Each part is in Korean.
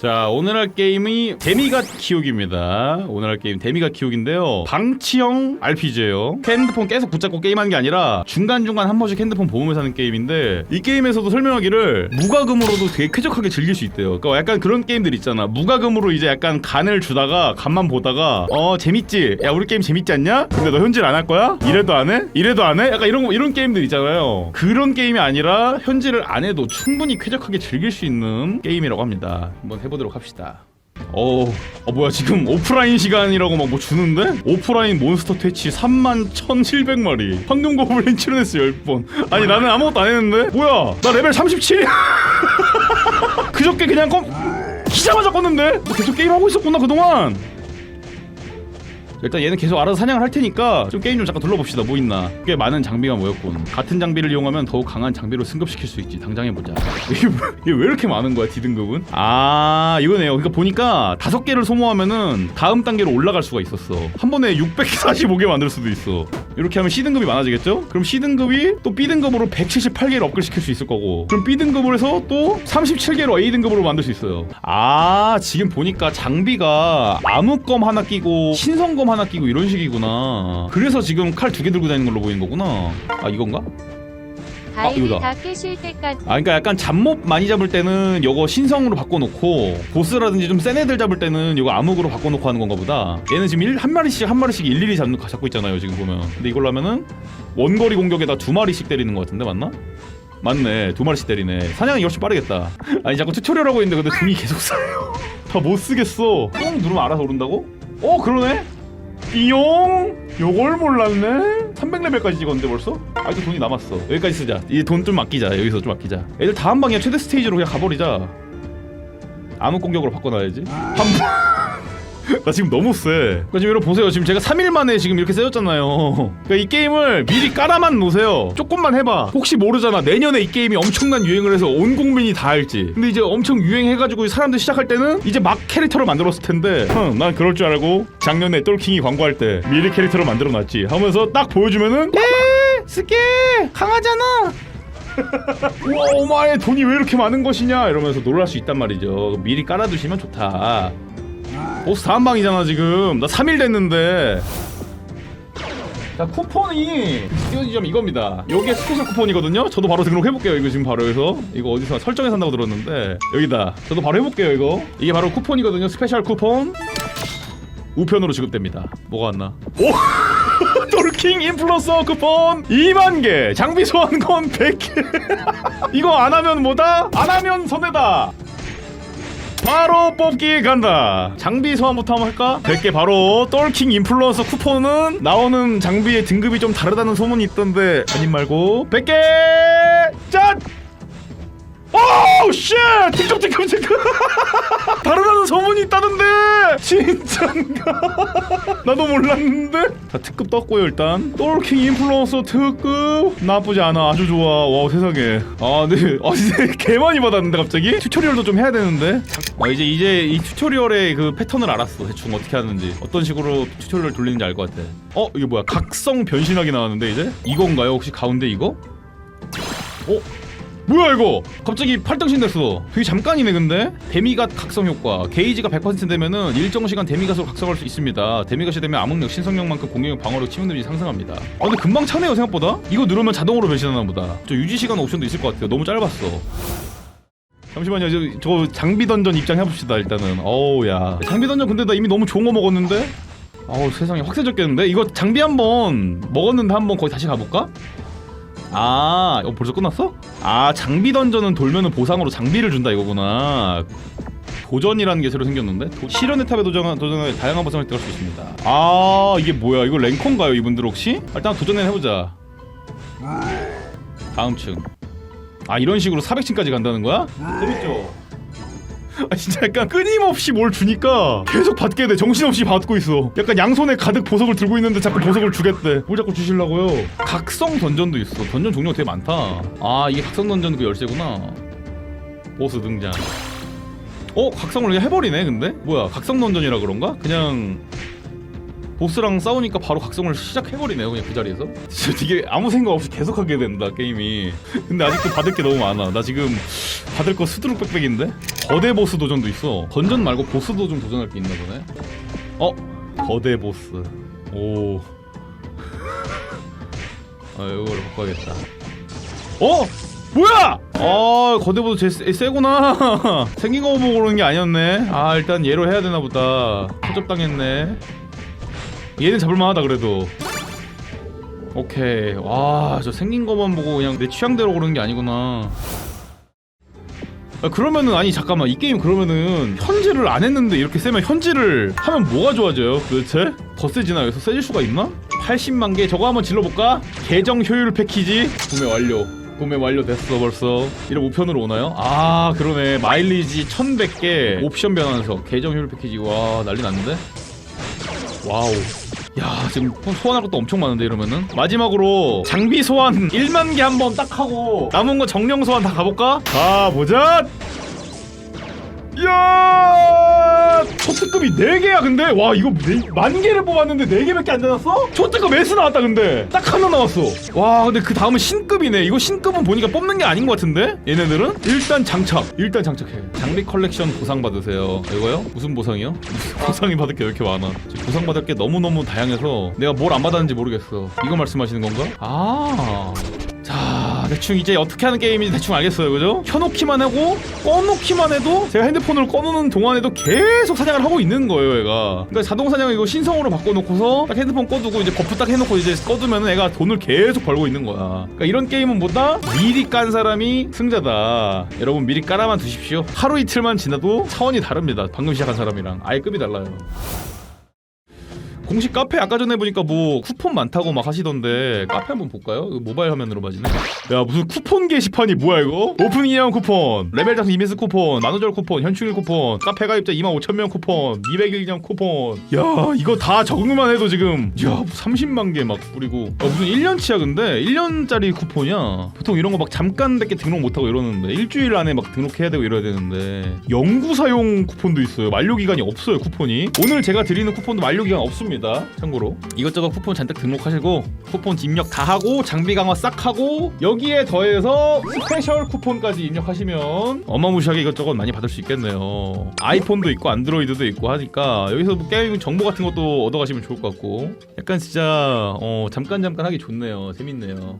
자 오늘 할 게임이 데미가 키우기입니다 오늘 할 게임 데미가 키우기인데요 방치형 RPG예요 핸드폰 계속 붙잡고 게임하는 게 아니라 중간중간 한 번씩 핸드폰 보면서 하는 게임인데 이 게임에서도 설명하기를 무과금으로도 되게 쾌적하게 즐길 수 있대요 그러니까 약간 그런 게임들 있잖아 무과금으로 이제 약간 간을 주다가 간만 보다가 어 재밌지 야 우리 게임 재밌지 않냐? 근데 너 현질 안 할 거야? 이래도 안 해? 이래도 안 해? 약간 이런 거- 이런 게임들 있잖아요 그런 게임이 아니라 현질을 안 해도 충분히 쾌적하게 즐길 수 있는 게임이라고 합니다 한번 해 보도록 합시다 어, 어 뭐야 지금 오프라인 시간이라고 막 뭐 주는데? 오프라인 몬스터 퇴치 3만 1700마리 황금 고블린 출연했어 10번 아니 나는 아무것도 안 했는데? 뭐야 나 레벨 37 그저께 그냥 껌 키자마자 껐는데? 너 계속 게임하고 있었구나 그동안 일단 얘는 계속 알아서 사냥을 할 테니까 좀 게임 좀 잠깐 둘러봅시다. 뭐 있나. 꽤 많은 장비가 모였군. 같은 장비를 이용하면 더욱 강한 장비로 승급시킬 수 있지. 당장 해보자. 이게, 뭐- 이게 왜 이렇게 많은 거야 D등급은? 아 이거네요. 그러니까 보니까 다섯 개를 소모하면은 다음 단계로 올라갈 수가 있었어. 한 번에 645개 만들 수도 있어 이렇게 하면 C등급이 많아지겠죠? 그럼 C등급이 또 B등급으로 178개를 업글 시킬 수 있을 거고 그럼 B등급으로 해서 또 37개로 A등급으로 만들 수 있어요 아 지금 보니까 장비가 아무검 하나 끼고 신성검 하나 끼고 이런 식이구나 그래서 지금 칼 두 개 들고 다니는 걸로 보이는 거구나 아 이건가? 다행히 이거다. 다 깨실 때까지. 아 그러니까 약간 잡몹 많이 잡을 때는 요거 신성으로 바꿔놓고 보스라든지 좀 센 애들 잡을 때는 요거 암흑으로 바꿔놓고 하는 건가 보다. 얘는 지금 일, 한 마리씩 한 마리씩 일일이 잡는, 잡고 있잖아요 지금 보면. 근데 이걸로 하면은 원거리 공격에다 두 마리씩 때리는 것 같은데 맞나? 맞네. 두 마리씩 때리네. 사냥이 훨씬 빠르겠다. 아니 자꾸 튜토리얼 하고 있는데 근데 등이 계속 쌓여. 다 못 쓰겠어. 똥 누르면 알아서 오른다고? 어 그러네? 띠용? 요걸 몰랐네 300레벨까지 찍었는데 벌써? 아직도 돈이 남았어. 여기까지 쓰자. 이 돈 좀 아끼자. 여기서 좀 아끼자. 애들 다한 방이야 최대 스테이지로 그냥 가버리자. 암흑 공격으로 바꿔놔야지. 한 나 지금 너무 세 그러니까 지금 여러분 보세요. 지금 제가 3일 만에 지금 이렇게 세졌잖아요. 그러니까 이 게임을 미리 깔아만 놓으세요. 조금만 해봐. 혹시 모르잖아. 내년에 이 게임이 엄청난 유행을 해서 온 국민이 다 할지. 근데 이제 엄청 유행해가지고 사람들 시작할 때는 이제 막 캐릭터를 만들었을 텐데. 흥, 난 그럴 줄 알고 작년에 똘킹이 광고할 때 미리 캐릭터를 만들어놨지. 하면서 딱 보여주면은 예! 스케! 강하잖아! 우와 오마에 돈이 왜 이렇게 많은 것이냐? 이러면서 놀랄 수 있단 말이죠. 미리 깔아두시면 좋다 보스 다음 방이잖아 지금. 나 3일 됐는데. 자 쿠폰이 스튜디점 이겁니다. 요게 스페셜 쿠폰이거든요? 저도 바로 등록해볼게요 이거 지금 바로 여기서. 이거 어디서 설정에 산다고 들었는데. 여기다. 저도 바로 해볼게요 이거. 이게 바로 쿠폰이거든요 스페셜 쿠폰. 우편으로 지급됩니다. 뭐가 왔나? 오! 돌킹 인플루언서 쿠폰! 2만 개! 장비 소환권 100개! 이거 안 하면 뭐다? 안 하면 손해다 바로 뽑기 간다 장비 소환부터 한번 할까? 100개 바로 똘킹 인플루언서 쿠폰은 나오는 장비의 등급이 좀 다르다는 소문이 있던데 아님 말고 100개 짠! 오 우 쉣! 틱톡 틱톡 틱톡 다르다는 소문이 있다던데! 진짠가? 나도 몰랐는데? 자 특급 떴고요 일단. 똘킹 인플루언서 특급! 나쁘지 않아. 아주 좋아. 와 세상에. 아 근데 아 이제 개 많이 받았는데 갑자기? 튜토리얼도 좀 해야 되는데? 아 이제 이제 이 튜토리얼의 그 패턴을 알았어. 대충 어떻게 하는지. 어떤 식으로 튜토리얼 돌리는지 알 것 같아. 어 이게 뭐야? 각성 변신하기 나왔는데 이제? 이건가요? 혹시 가운데 이거? 어 뭐야 이거? 갑자기 팔등신 됐어. 되게 잠깐이네 근데? 데미갓 각성 효과. 게이지가 100% 되면은 일정 시간 데미갓으로 각성할 수 있습니다. 데미갓이 되면 암흑력 신성력만큼 공격력 방어력 치명 데미지 상승합니다. 아 근데 금방 차네요 생각보다? 이거 누르면 자동으로 변신하나 보다. 저 유지 시간 옵션도 있을 것 같아요. 너무 짧았어. 잠시만요. 저, 저 장비 던전 입장 해봅시다 일단은. 어우 야. 장비 던전 근데 나 이미 너무 좋은 거 먹었는데? 어우 세상에. 확 세졌겠는데? 이거 장비 한번 먹었는데 한번 거기 다시 가볼까? 아, 이거 벌써 끝났어? 아, 장비 던전은 돌면은 보상으로 장비를 준다 이거구나. 도전이라는 게 새로 생겼는데 도- 실현의 탑에 도전 도전에 다양한 보상을 들어갈 수 있습니다. 아, 이게 뭐야? 이거 랭커인가요, 이분들 혹시? 일단 도전해 해보자. 다음 층. 아, 이런 식으로 400층까지 간다는 거야? 재밌죠? 아 진짜 약간 끊임없이 뭘 주니까 계속 받게 돼. 정신없이 받고 있어. 약간 양손에 가득 보석을 들고 있는데 자꾸 보석을 주겠대. 뭘 자꾸 주실라고요? 각성 던전도 있어. 던전 종류가 되게 많다. 아 이게 각성 던전 그 열쇠구나. 보스 등장. 어? 각성을 그냥 해버리네 근데? 뭐야 각성 던전이라 그런가? 그냥 보스랑 싸우니까 바로 각성을 시작해버리네요 그냥 그 자리에서 진짜 되게 아무 생각 없이 계속하게 된다 게임이 근데 아직도 받을 게 너무 많아 나 지금 받을 거 수두룩 빽빽인데 거대 보스 도전도 있어 던전 말고 보스도 좀 도전할 게 있나 보네 어 거대 보스 오 아, 이거를 바꿔야겠다. 어? 뭐야? 아, 거대보다 제 세- 세구나. 생긴 거 보고 그러는 게 아니었네. 아, 일단 얘로 해야 되나 보다. 허접당했네. 얘는 잡을만하다 그래도. 오케이. 와, 저 생긴 거만 보고 그냥 내 취향대로 그러는 게 아니구나. 아, 그러면은 아니 잠깐만 이 게임 그러면은 현질을 안 했는데 이렇게 세면 현질을 하면 뭐가 좋아져요 도대체? 더 세지나 여기서 세질 수가 있나? 80만 개 저거 한번 질러볼까? 계정 효율 패키지 구매 완료 구매 완료됐어 벌써 이런 우편으로 오나요? 아 그러네 마일리지 1100개 옵션 변환서 계정 효율 패키지 와 난리 났는데? 와우 야 지금 소환할 것도 엄청 많은데 이러면은? 마지막으로 장비 소환 1만 개 한번 딱 하고 남은 거 정령 소환 다 가볼까? 가보자! 이 야 초특급이 4개야 근데? 와 이거 네, 만 개를 뽑았는데 4개밖에 안 나왔어? 초특급 S 나왔다 근데. 딱 하나 나왔어. 와 근데 그 다음은 신급이네. 이거 신급은 보니까 뽑는 게 아닌 것 같은데? 얘네들은? 일단 장착. 일단 장착해. 장비 컬렉션 보상 받으세요. 이거요? 무슨 보상이요? 보상이 받을 게 왜 이렇게 많아? 보상 받을 게 너무너무 다양해서 내가 뭘 안 받았는지 모르겠어. 이거 말씀하시는 건가? 아. 자, 대충 이제 어떻게 하는 게임인지 대충 알겠어요, 그죠? 켜놓기만 하고 꺼놓기만 해도 제가 핸드폰을 꺼놓는 동안에도 계속 사냥을 하고 있는 거예요, 얘가. 그러니까 자동 사냥 이거 신성으로 바꿔놓고서 딱 핸드폰 꺼두고 이제 버프 딱 해놓고 이제 꺼두면 애가 돈을 계속 벌고 있는 거야. 그러니까 이런 게임은 뭐다? 미리 깐 사람이 승자다. 여러분 미리 깔아만 두십시오. 하루 이틀만 지나도 차원이 다릅니다. 방금 시작한 사람이랑 아예 급이 달라요. 공식 카페 아까 전에 보니까 뭐 쿠폰 많다고 막 하시던데 카페 한번 볼까요? 모바일 화면으로 봐지네. 야 무슨 쿠폰 게시판이 뭐야 이거? 오픈 기념 쿠폰, 레벨 장수 이메스 쿠폰, 만우절 쿠폰, 현충일 쿠폰, 카페 가입자 2만 5천 명 쿠폰, 200일 기념 쿠폰. 야 이거 다 적응만 해도 지금 야 30만 개 막 뿌리고 야, 무슨 1년치야 근데 1년짜리 쿠폰이야. 보통 이런 거 막 잠깐 밖에 등록 못하고 이러는데 일주일 안에 막 등록해야 되고 이래야 되는데 연구 사용 쿠폰도 있어요. 만료 기간이 없어요 쿠폰이. 오늘 제가 드리는 쿠폰도 만료 기간 없습니다. 참고로 이것저것 쿠폰 잔뜩 등록하시고 쿠폰 입력 다 하고 장비 강화 싹 하고 여기에 더해서 스페셜 쿠폰까지 입력하시면 어마무시하게 이것저것 많이 받을 수 있겠네요. 아이폰도 있고 안드로이드도 있고 하니까 여기서 뭐 게임 정보 같은 것도 얻어가시면 좋을 것 같고 약간 진짜 어 잠깐 잠깐 하기 좋네요. 재밌네요.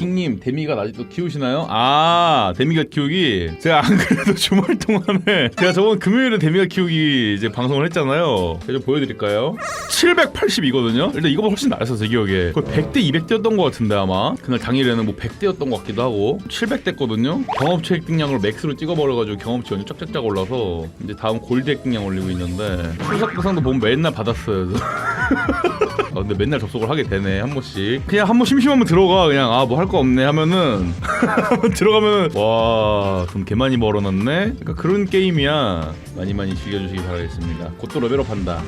킹님 데미가 아직도 키우시나요? 아 데미가 키우기? 제가 안 그래도 주말 동안에 제가 저번 금요일에 데미가 키우기 이제 방송을 했잖아요. 제가 좀 보여드릴까요? 780이거든요? 일단 이거보다 훨씬 나았어 제 기억에. 거의 100대 200대였던 것 같은데 아마. 그날 당일에는 뭐 100대였던 것 같기도 하고. 700대거든요? 경험치 획득량으로 맥스로 찍어버려가지고 경험치 완전 쫙쫙쫙 올라서 이제 다음 골드 획득량 올리고 있는데. 출석 보상도 보면 맨날 받았어요 아, 근데 맨날 접속을 하게 되네 한 번씩. 그냥 한 번 심심하면 들어가 그냥. 아 뭐 할 거 없네 하면은. 들어가면은 와돈 개 많이 벌어놨네? 그러니까 그런 게임이야. 많이 많이 즐겨주시기 바라겠습니다. 곧 또 레벨업 한다